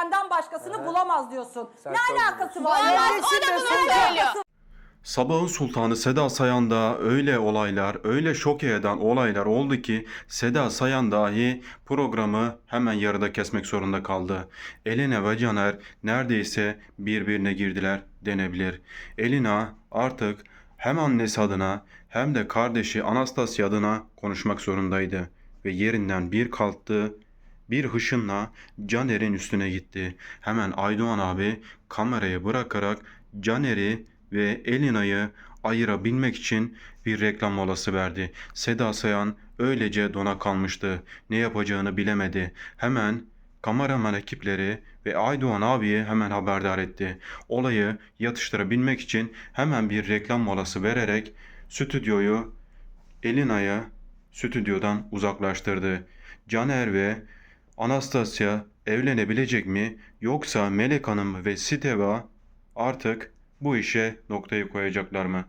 benden başkasını bulamaz diyorsun. Sen ne alakası var? Bulamaz, o da bunu Ne söylüyor. Sabahın Sultanı Seda Sayan'da öyle olaylar, öyle şok eden olaylar oldu ki Seda Sayan dahi programı hemen yarıda kesmek zorunda kaldı. Elena ve Caner neredeyse birbirine girdiler denebilir. Elena artık hem annesi adına hem de kardeşi Anastasia adına konuşmak zorundaydı ve yerinden bir kalktı bir hışımla Caner'in üstüne gitti. Hemen Aydoğan abi kamerayı bırakarak Caner'i ve Elina'yı ayırabilmek için bir reklam molası verdi. Seda Sayan öylece dona kalmıştı. Ne yapacağını bilemedi. Hemen kameraman ekipleri ve Aydoğan abiyi hemen haberdar etti. Olayı yatıştırabilmek için hemen bir reklam molası vererek stüdyoyu Elina'yı stüdyodan uzaklaştırdı. Caner ve Anastasia evlenebilecek mi yoksa Melek Hanım ve Steva artık bu işe noktayı koyacaklar mı?